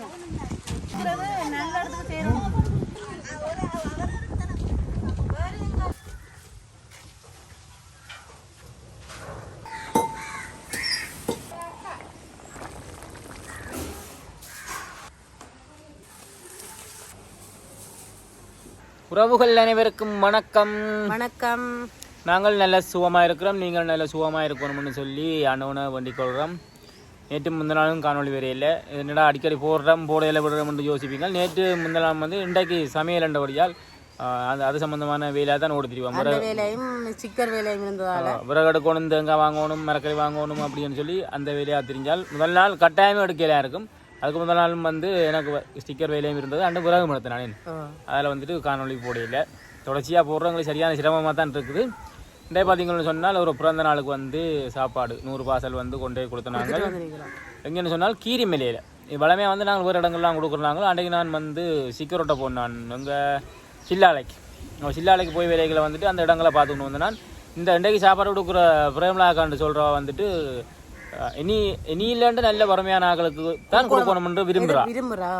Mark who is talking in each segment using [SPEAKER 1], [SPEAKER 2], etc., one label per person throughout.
[SPEAKER 1] நல்ல இடத்துக்கு சேரணும்
[SPEAKER 2] உறவுகள் அனைவருக்கும் வணக்கம்.
[SPEAKER 1] வணக்கம்.
[SPEAKER 2] நாங்கள் நல்ல சுகமாக இருக்கிறோம் நீங்கள் நல்ல சுகமாக இருக்கணும்னு சொல்லி அண்ணவனை வேண்டிக் கொள்கிறோம். நேற்று முந்தின நாளும் காணொளி வரையில் என்னடா அடிக்கடி போடுறோம் போடையில் விடுறோம்னு யோசிப்பீங்க நேற்று முந்தின நாள் வந்து இன்றைக்கு சமையல் என்றபடியால் அது அது சம்பந்தமான வேலையாக தான் ஓடி
[SPEAKER 1] அந்த வேலையும் சிக்கர் வேலையும் இருந்ததால.
[SPEAKER 2] விறகு எடுக்கணும் தேங்காய் வாங்கணும் மரக்கறி வாங்கணும் அப்படின்னு சொல்லி அந்த வேலையாக தெரிஞ்சால் முதல் நாள் கட்டாயமே எடுக்கலாம் இருக்கும். அதுக்கு முதல் நாளும் வந்து எனக்கு ஸ்டிக்கர் வேலையும் இருந்தது. அண்டு விறகு மரத்து நான். அதில் வந்துட்டு காணொளி போடையில் தொடர்ச்சியாக போடுறவங்களுக்கு சரியான சிரமமாக தான் இருக்குது. இன்றைய பார்த்தீங்கன்னு சொன்னால் ஒரு பிறந்த நாளுக்கு வந்து சாப்பாடு நூறு பார்சல் வந்து கொண்டு போய் கொடுத்தனாங்க. எங்கேன்னு சொன்னால் கீரி மலையில். வளமையாக வந்து நாங்கள் வேறு இடங்கள்லாம் கொடுக்குறாங்க அன்றைக்கு நான் வந்து சிக்கரோட்டை போனேன் எங்கள் சில்லாலைக்கு. நம்ம சில்லாலைக்கு போய் வேலைகளை வந்துட்டு அந்த இடங்களை பார்த்துக்கணும் வந்து நான். இந்த இன்றைக்கு சாப்பாடு கொடுக்குற பிரேமலாக்காண்டு சொல்கிறவ வந்துட்டு இனி இனி இல்லைன்ட்டு நல்ல வறுமையான ஆட்களுக்கு தான் கொடுக்கணும்னு விரும்புகிறா
[SPEAKER 1] விரும்புறா?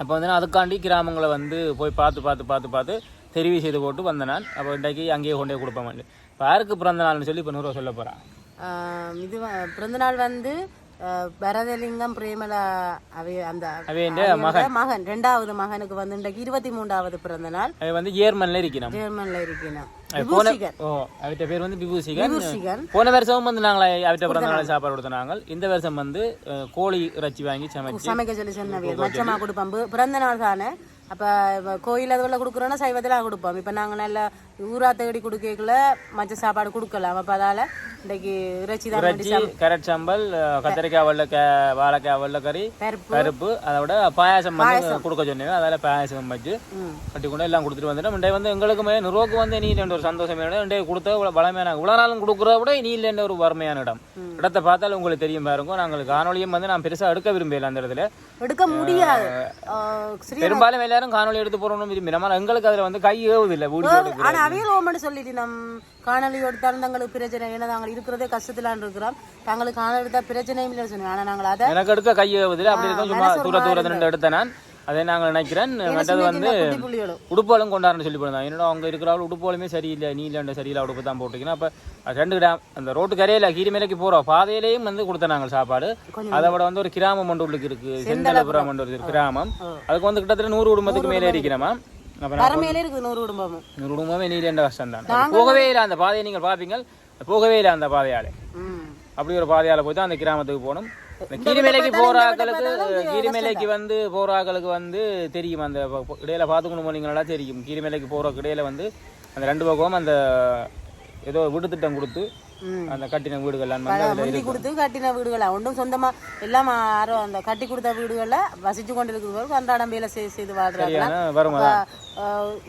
[SPEAKER 2] அப்போ வந்து நான் அதுக்காண்டி கிராமங்களை வந்து போய் பார்த்து பார்த்து பார்த்து பார்த்து தெரிவு செய்து போட்டு வந்தேன் நான். அப்போ இன்றைக்கு அங்கேயே கொண்டே கொடுப்பேன். யாருக்கு பிறந்த நாள்னு சொல்லி இப்போ நூறுரூவா சொல்ல போகிறேன்
[SPEAKER 1] இது பிறந்தநாள் வந்து பரதலிங்கம் பிரேமலா அவை அந்த அவையோட மகன். ரெண்டாவது மகனுக்கு வந்து இன்றைக்கு இருபத்தி மூன்றாவது பிறந்த நாள்.
[SPEAKER 2] அது வந்து ஏர்மனில் இருக்கணும்.
[SPEAKER 1] ஜெர்மன்ல இருக்கணும்.
[SPEAKER 2] போன ஓ பேர் வந்து விபூசிகன் போன வருஷமும் வந்து நாங்கள் அவர்கிட்ட பிறந்த நாள். சாப்பாடு கொடுத்தனாங்க இந்த வருஷம் வந்து கோழி இறைச்சி வாங்கி சமைச்சு
[SPEAKER 1] சமைக்க சொல்லி சொன்னவியல் மச்சமா கொடுப்போம். பிறந்த நாள் தானே அப்போ கோயில் அதுவில் கொடுக்குறோன்னா சைவத்தில் கொடுப்போம். இப்போ நாங்கள் நல்ல ஊரா தேடி கொடுக்கல மச்ச சாப்பாடு கொடுக்கலாம் அப்போ அதால் இன்றைக்கு இறைச்சி தான்
[SPEAKER 2] கேரட் சாம்பல் கத்திரிக்காய் வெள்ளைக்காய் வாழைக்காய் வெள்ளைக்கறி
[SPEAKER 1] பருப்பு.
[SPEAKER 2] பருப்பு அதோட பாயாசம் வந்து கொடுக்க சொன்னேன். அதில் பாயாசம் வச்சு. கட்டி கொண்டு எல்லாம் கொடுத்துட்டு வந்துட்டோம். இன்றைய வந்து எங்களுக்குமே நுரோக்கு வந்து நீ இல்லைன்ற ஒரு சந்தோஷம் இன்றைய கொடுத்த இவ்வளோ பலமையான இவ்வளோ நாளும் கொடுக்குறத விட நீ இல்லைன்ற ஒரு வறுமையான இடம். இடத்தை பார்த்தாலும் உங்களுக்கு தெரியும் பாருங்க. நாங்கள் காணொலியும் வந்து நான் பெருசாக எடுக்க விரும்பல அந்த இடத்துல.
[SPEAKER 1] எடுக்க முடியாது.
[SPEAKER 2] பெரும்பாலும் எல்லாரும் காணொலி எடுத்து போறோம்னு விரும்பி. நம்ம எங்களுக்கு அதில் வந்து கை ஏவுது இல்லை வீடியோ
[SPEAKER 1] அவையில் ஓமன்னு சொல்லிட்டு நம் காணொலி எடுத்தாலும் தங்களுக்கு பிரச்சனை ஏன்னா நாங்கள் இருக்கிறதே கஷ்டத்திலான் இருக்கிறோம். தங்களுக்கு காணொலி எடுத்தா பிரச்சனையும் இல்லை சொன்னோம் ஆனால் நாங்கள் அதை
[SPEAKER 2] எனக்கு எடுக்க கை அப்படி இருக்கும் சும்மா தூர தூரத்துல எடுத்தேன் நான். அதை நாங்கள் நினைக்கிறேன். மற்றது வந்து உடுப்பாலும் கொண்டாடுன்னு சொல்லி போயிருந்தாங்க என்னடா அவங்க இருக்கிறாள் உடுப்பாலுமே சரியில்லை. நீ இல்லைன்ற சரியில்லை. உடுப்பு தான் போட்டுக்கணும் அப்போ ரெண்டு கிராம் அந்த ரோட்டு கரையில் கீரி மேலைக்கு போகிறோம் பாதையிலேயும் வந்து கொடுத்தேன் நாங்கள் சாப்பாடு. அதை விட வந்து ஒரு கிராமம் ஒன்று உள்ளுக்கு இருக்கு. செந்தலபுரம் ஒன்று இருக்கு கிராமம். அதுக்கு வந்து கிட்டத்தட்ட நூறு குடும்பத்துக்கு மேலே இருக்கிறோமா
[SPEAKER 1] இருக்குது நூறு குடும்பமும்.
[SPEAKER 2] நூறு குடும்பமே நீர் என்ற கஷ்டம் தான். போகவே இல்லை அந்த பாதையை நீங்கள் பார்ப்பீங்க போகவே இல்லை அந்த பாதையாலே. அப்படி ஒரு பாதையால போய் தான் அந்த கிராமத்துக்கு போகணும். கீரிமலைக்கு போற ஆட்களுக்கு கீரிமலைக்கு வந்து போற ஆட்களுக்கு வந்து தெரியும். அந்த இடையில பார்த்துக்கணும் போனீங்களா தெரியும். கீரிமலைக்கு போற இடையில வந்து அந்த ரெண்டு பக்கமும் அந்த ஏதோ வீடு திட்டம் கொடுத்து. அந்த கட்டின அதுல
[SPEAKER 1] முந்தி கொடுத்து கட்டின வீடுகளா? ஒன்றும் சொந்தமா எல்லாம் யாரோ அந்த கட்டி கொடுத்த வீடுகள்ல வசிச்சு கொண்டு இருக்கிறவர்கள் அன்றாடம் வேலை செய்து செய்து வாழ்றாங்க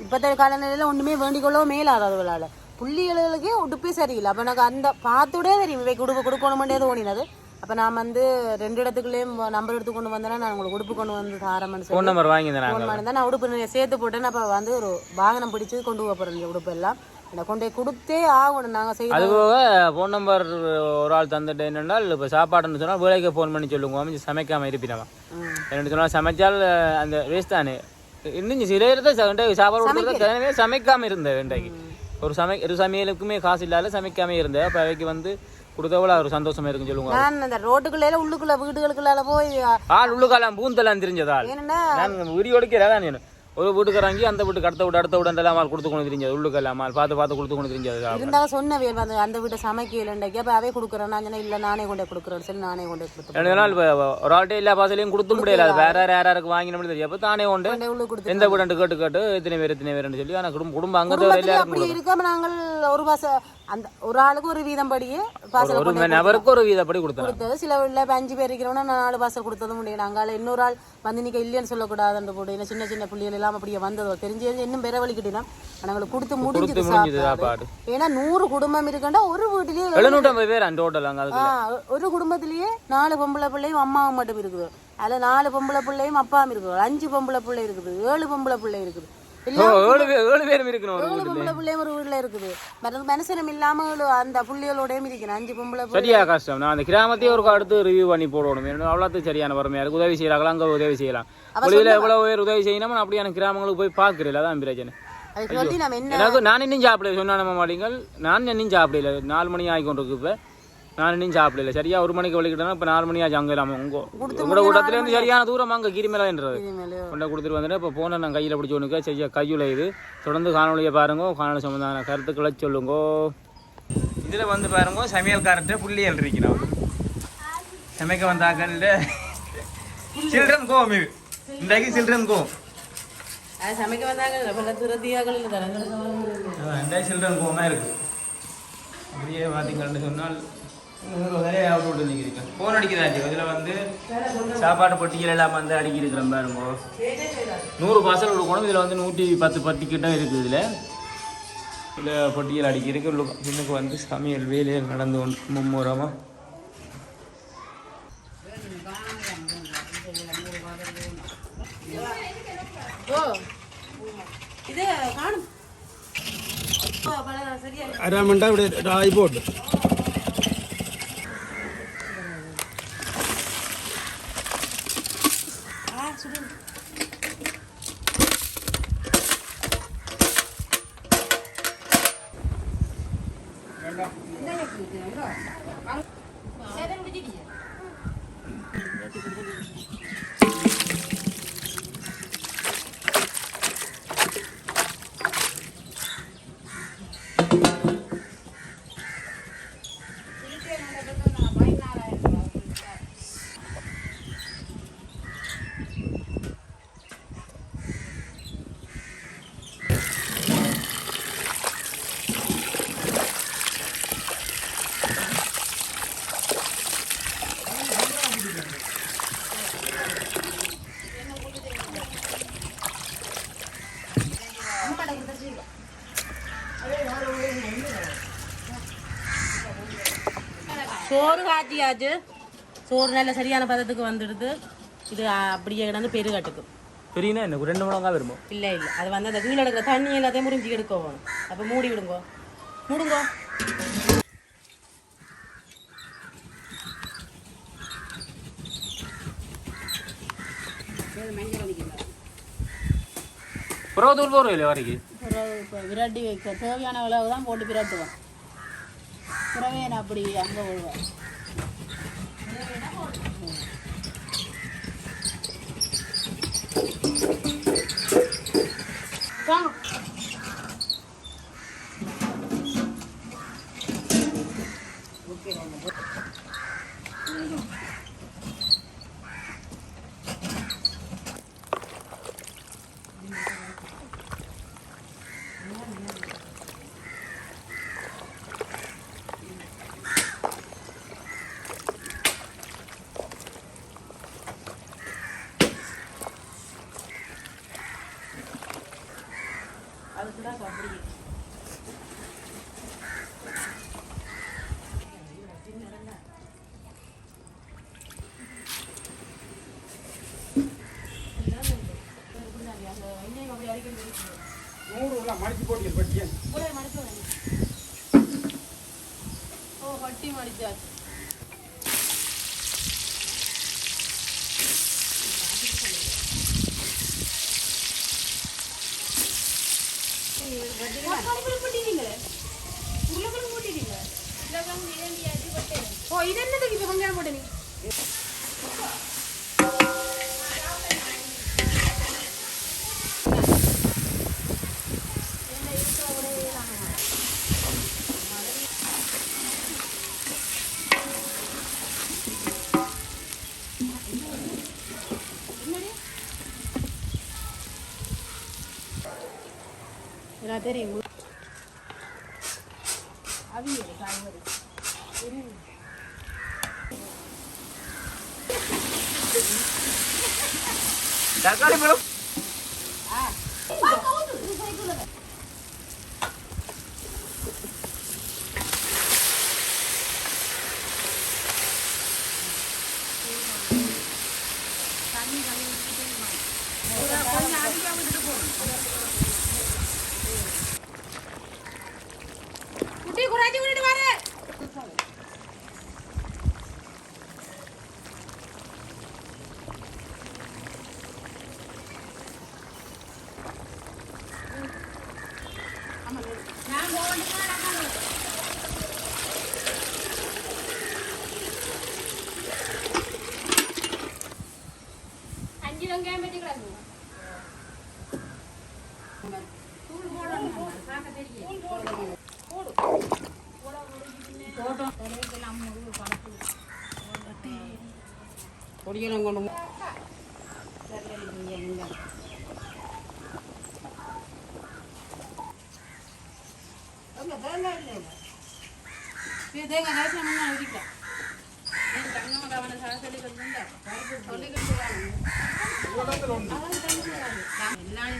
[SPEAKER 1] இப்பத்த காலநிலையில ஒண்ணுமே வேண்டிக் கொள்ளவும் மேலாதவர்களால புள்ளிகளுக்கே உடுப்பே சரியில்லை. அப்ப எனக்கு அந்த பார்த்துடே தெரியும். இவை உடுப்பு கொடுக்கணுமெண்டே தோணினது அப்ப நான் வந்து ரெண்டு இடத்துக்குள்ளேயும் நம்பர் எடுத்து கொண்டு வந்தேன்னா நான் உங்களுக்கு உடுப்பு கொண்டு வந்து தாரம்னு
[SPEAKER 2] ஃபோன் நம்பர் வாங்கி நாங்கள்
[SPEAKER 1] ஃபோன் பண்ணி நான் உடுப்பு சேர்த்து போட்டேன். அப்ப வந்து ஒரு வாகனம் பிடிச்சு கொண்டு போக போறேன் இந்த உடுப்பு எல்லாம் கொண்டு கொடுத்தே ஆகணும். நாங்க செய்ய
[SPEAKER 2] அது போக ஃபோன் நம்பர் ஒரு ஆள் தந்துட்டு என்னென்னால் இப்போ சாப்பாடுன்னு சொன்னால் வேலைக்கு ஃபோன் பண்ணி சொல்லுங்க அமைச்சு சமைக்காம இருப்பினவா. என்னன்னு சொன்னால் சமைச்சால் அந்த வேஸ்ட் தானே. இன்னும் சில இடத்த சாப்பாடு கொடுக்குறது தினமே சமைக்காம இருந்தேன் இன்றைக்கு. ஒரு சமை ஒரு சமையலுக்குமே காசு இல்லாத சமைக்காம இருந்தேன். அப்போ அவைக்கு வந்து கொடுத்தவள ஒரு சந்தோஷமா இருக்குன்னு சொல்லுங்க
[SPEAKER 1] நான் அந்த ரோட்டுக்குள்ளே உள்ளுக்குள்ள வீடுகளுக்குள்ளால போய்
[SPEAKER 2] ஆள் உள்ளுக்காலாம் பூந்தெல்லாம் தெரிஞ்சதால்.
[SPEAKER 1] என்னன்னா
[SPEAKER 2] நான் உரி ஒடுக்கிறதா நான் ஒரு வீட்டுக்காரங்கி அந்த வீட்டுக்கு அடுத்த வீட்டு அடுத்த வீடு எல்லாம் ஆள் கொடுத்து கொண்டு தெரிஞ்சது உள்ளுக்கெல்லாம் ஆள் பார்த்து பார்த்து கொடுத்து கொண்டு தெரிஞ்சது
[SPEAKER 1] இருந்தாலும் சொன்னவியல் வந்து அந்த வீட்டை சமைக்கலன்றைக்கு அப்போ அவே கொடுக்குறேன். நான் இல்லை நானே கொண்டு போய் கொடுக்குறேன்னு சொல்லி நானே கொண்டு கொடுத்தேன்
[SPEAKER 2] ரெண்டு நாள் இப்ப ஒரு ஆள்கிட்ட எல்லா பாசலையும் கொடுத்து முடியல அது வேற யார் யாருக்கு வாங்கினோம்னு தெரியும் அப்போ தானே
[SPEAKER 1] கொண்டு
[SPEAKER 2] எந்த வீடு கேட்டு கேட்டு எத்தனை பேர் எத்தனை பேர்னு சொல்லி ஆனால் குடும்பம் குடும்பம் அங்கே எல்லாருக்கும்
[SPEAKER 1] இருக்காம நாங்கள் ஒரு பாச அந்த ஒரு ஆளுக்கு ஒரு வீதம் படியே பாசல
[SPEAKER 2] ஒரு நபருக்கு ஒரு வீதப்படி
[SPEAKER 1] கொடுத்தது. சில இப்போ அஞ்சு பேர் இருக்கிறோம்னா நான் நாலு பாசல் கொடுத்ததும் முடியும் நாங்கள் இன்னொரு ஆள் வந்து நிற்க இல்லைன்னு சொல்லக்கூடாதுன்ற போட்டு ஏன்னா சின்ன சின்ன புள்ளிகள் எல்லாம் அப்படியே வந்ததோ தெரிஞ்சு இன்னும் பெற வலிக்கிட்டோம் நாங்களுக்கு கொடுத்து முடிஞ்சது சாப்பாடு. ஏன்னா நூறு குடும்பம் இருக்கண்டா ஒரு வீட்டிலேயே
[SPEAKER 2] எழுநூற்றம்பது பேர் அந்த டோட்டல் அங்கே
[SPEAKER 1] ஆ,
[SPEAKER 2] அதுக்கு
[SPEAKER 1] ஒரு குடும்பத்திலேயே நாலு பொம்பளை பிள்ளையும் அம்மாவும் மட்டும் இருக்குது. அதில் நாலு பொம்பளை பிள்ளையும் அப்பாவும் இருக்குது. அஞ்சு பொம்பளை பிள்ளை இருக்குது. ஏழு பொம்பளை பிள்ளை இருக்குது.
[SPEAKER 2] ஏழு பேர் ஏழு பேரும் இருக்கணும் ஒரு
[SPEAKER 1] ஏழு
[SPEAKER 2] வீட்டுல
[SPEAKER 1] பொம்பளை பிள்ளையும் ஒரு வீட்டுல இருக்குது. மற்றது மனுஷனம் இல்லாம ஏழு அந்த புள்ளிகளோடயும் இருக்கணும் அஞ்சு பொம்பளை
[SPEAKER 2] சரியா கஷ்டம். நான் அந்த கிராமத்தையே ஒரு அடுத்து ரிவ்யூ பண்ணி போடணும். அவ்வளோத்துக்கு சரியான வறுமையா இருக்கு உதவி செய்யறாங்களா அங்கே உதவி செய்யலாம். வெளியில எவ்வளவு பேர் உதவி செய்யணும் அப்படியான கிராமங்களுக்கு போய் பார்க்கறேன். அதான் பிரச்சனை. எனக்கு நான் இன்னும் சாப்பிடல. சொன்னா நம்ம மாட்டீங்கள் நான் இன்னும் சாப்பிடல. நாலு மணி ஆகி கொண்டு இருக்கு இப்போ. நான் இன்னும் சாப்பிடல. சரியா ஒரு மணிக்கு வலிக்கிட்டேன்னா இப்போ நாலு மணி ஆச்சு அங்கே இல்லாமல் உங்க உங்களோட கூட்டத்துலேருந்து சரியான தூரம் அங்கே கிரிமலைன்றது கொண்டை கொடுத்துட்டு வந்துட்டு இப்போ போனை நான் கையில் பிடிச்சி ஒன்றுக்க செய்ய கையுல இது. தொடர்ந்து காணொலியை பாருங்க. காணொலி சம்பந்தமான கருத்துக்களை சொல்லுங்க. இதில் வந்து பாருங்க சமையல்காரர்கிட்ட புள்ளியல் இருக்கிறோம். சமைக்க வந்தாக்கள் சில்ட்ரன் கோம் இது இன்றைக்கு சில்ட்ரன்
[SPEAKER 1] அது சமைக்க வந்தாங்க
[SPEAKER 2] சில்ட்ரன் கோமாக அப்படியே பார்த்தீங்கன்னு சொன்னால் நிறைய அவுட் விட்டு நிற்கிறேன் ஃபோன் அடிக்கிறாச்சு இதில் வந்து சாப்பாடு பொட்டிகள் எல்லாம் வந்து அடிக்கி இருக்கிறேன் பாருங்க நூறு பார்சல் கொடுக்கணும் இதில் வந்து நூற்றி பத்து பட்டி கிட்ட இருக்குது இதில் இதில் பொட்டிகள் அடிக்கி இருக்கு உள்ள பின்னுக்கு வந்து சமையல் வேலையில் நடந்து கொண்டு மும்முரமாக
[SPEAKER 1] ஓ இது காணும் ஓ, பல சரியா
[SPEAKER 3] അരാമണ്ട ഇവിടെ ആയിപ്പോട്ട്
[SPEAKER 1] ஆ சோறு காய்ச்சியாச்சு சோறு நல்ல சரியான பதத்துக்கு வந்துடுது. இது அப்படியே கிடந்து பெருகாட்டுக்கு
[SPEAKER 2] பெரியனா என்ன? ரெண்டு மணி வருமோ?
[SPEAKER 1] இல்லை இல்லை. அது வந்து அந்த கீழே எடுக்கிற தண்ணி எல்லாத்தையும் முறிஞ்சி எடுக்க போகணும் அப்போ மூடி விடுங்க. மூடுங்க.
[SPEAKER 2] புறவத்தூர் போகிறோம் இல்லை வரைக்கும்
[SPEAKER 4] விரட்டி வைக்க. தேவையான அளவு தான் போட்டு விரட்டுவோம். பிறவே நான் அப்படி அங்கே விழுவேன் sleeping on the bridge. ஓ வட்டி மடிச்சாச்சு.
[SPEAKER 1] ஓ இது என்னதுக்கு இப்போ வெங்காயம் போட்டு நீ
[SPEAKER 4] எனக்கு தெரியும் அவியல் காய்கறி
[SPEAKER 2] தக்காளி பழம்
[SPEAKER 5] அஞ்சு வெங்காயம் வெட்டி கிடக்கு
[SPEAKER 1] பொடியெல்லாம் கொண்டு தேங்காய் காய்ச்சல் முன்னா விரிக்கலாம் எல்லாம்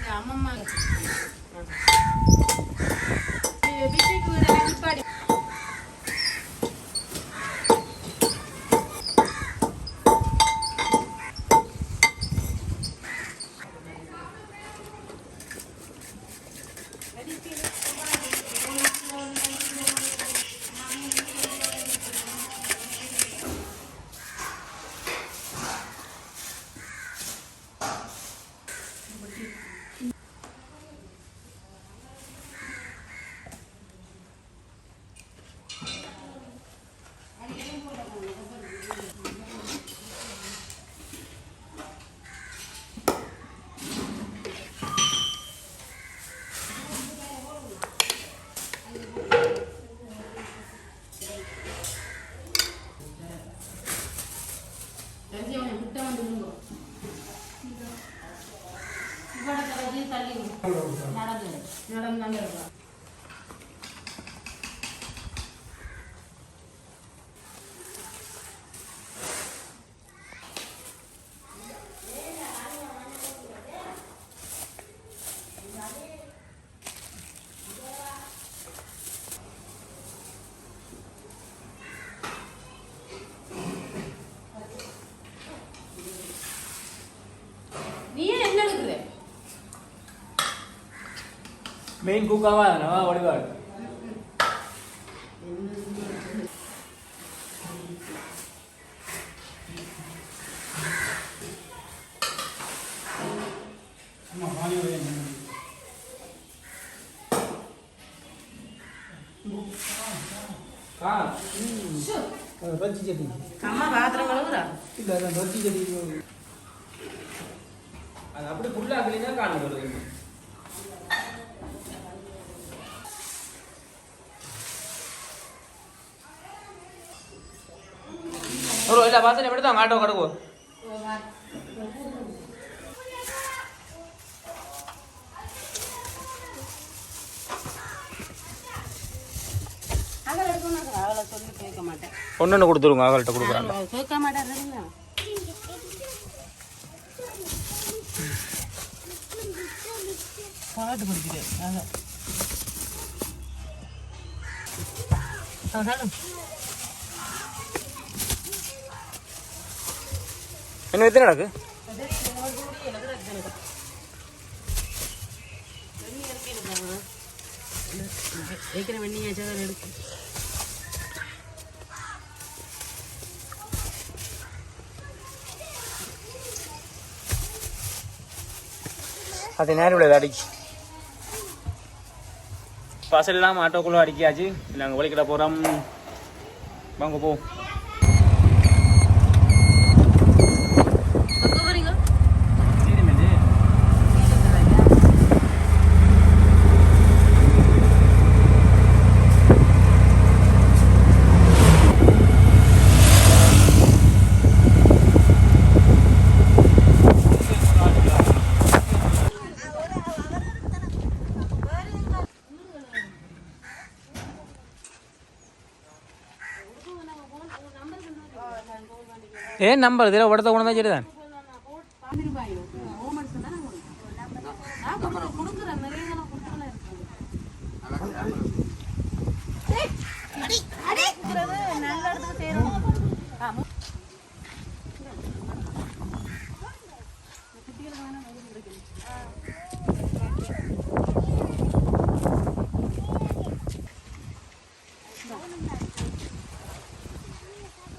[SPEAKER 1] இந்த அம்மம்மா
[SPEAKER 3] main cook apa ya,
[SPEAKER 2] nama apa dia? Kamu mau jadi? Kamu jadi? Kamu jadi? Kamu mau jadi?
[SPEAKER 1] Kamu எடுக்கணும் அவளை சொல்லி கேட்க மாட்டேன்
[SPEAKER 2] ஒன்று ஒன்று கொடுத்துருங்க அவள்கிட்ட கொடுக்குறாங்க
[SPEAKER 1] கேட்க மாட்டேன் பாட்டு படிக்கிறேன்
[SPEAKER 2] என்ன எத்தனை நடக்கு
[SPEAKER 1] அது
[SPEAKER 2] நேரம் இவ்வளோ அடிக்கு பசல் இல்லாமல் ஆட்டோக்குள்ளே அடிக்காச்சு நாங்கள் வலிக்கிட போகிறோம். வாங்க போ. ஏன் நம்பர் இதில் உடத்த கொண்டு தான். சரிதான்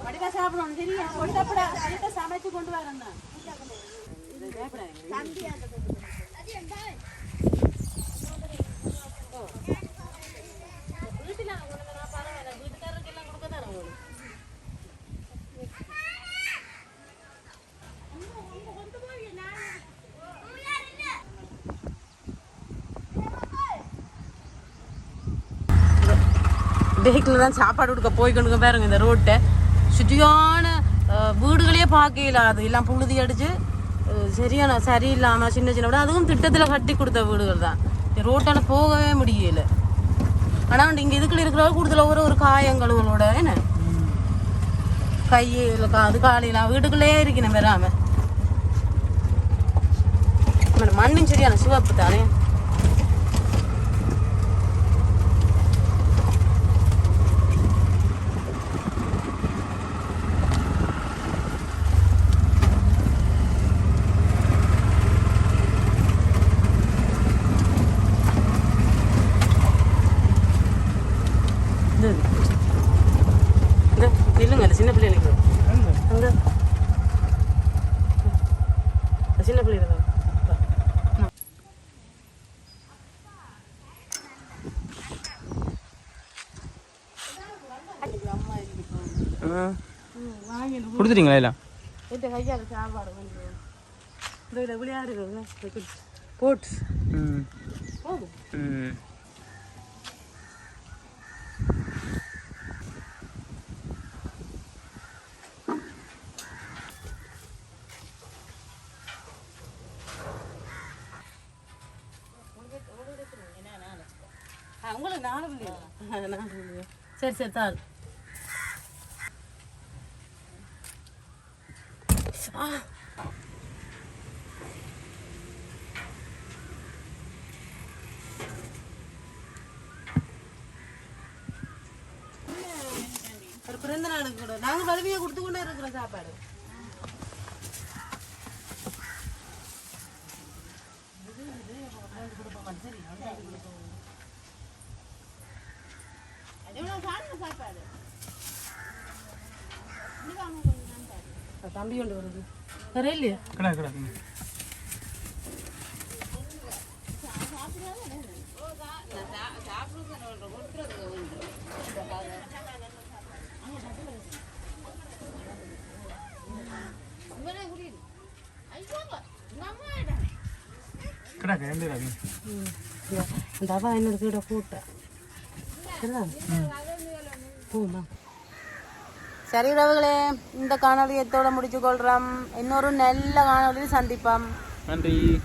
[SPEAKER 1] வடிவா சாப்பிடணும் சரியா கொண்டப்படா சரியா சமைச்சு கொண்டு வரேன் மாத்திலாம் நான் பரவாயில்ல வீட்டுக்காரருக்கு எல்லாம் வெஹிக்கிள் தான் சாப்பாடு கொடுக்க போய் கொண்டு பாருங்க இந்த ரோட்டை சுற்றியான வீடுகளே பார்க்கல அது எல்லாம் புழுதி அடிச்சு சரியான சரியில்லாமல் சின்ன சின்ன வீடு அதுவும் திட்டத்தில் கட்டி கொடுத்த வீடுகள் தான். ரோட்டால் போகவே முடியல. ஆனால் இங்கே இதுக்குள்ள இருக்கிறவங்க கூடுதல ஒரு ஒரு காயங்களோட என்ன? கையில் காது காலையில் வீட்டுக்குள்ளேயே இருக்கணும் வராம. மண்ணும் சரியான சிவப்பு தானே இந்த இந்த நில்லுங்க அந்த சின்ன பிள்ளைங்களுக்கு அங்க அந்த சின்ன பிள்ளைங்க
[SPEAKER 2] கொடுத்துட்டீங்களா
[SPEAKER 1] விளையாடுறது போட்ஸ் உங்களுக்கு நாலு சரி சரி தாள் ஆ. ஒரு பிறந்த நாளுக்கு கூட நாங்கள் வலிமையை கொடுத்து கொண்டே இருக்கிறோம் சாப்பாடு தம்பி கொண்டு வருது வேற இல்லையா
[SPEAKER 2] கடை கடை கடை எந்த கடை
[SPEAKER 1] அந்த அவா என்னோட கூட போமா சரி உறவுகளே இந்த காணொலியத்தோட முடிச்சு கொள்றோம் இன்னொரு நல்ல காணொலியில் சந்திப்போம்.
[SPEAKER 2] நன்றி.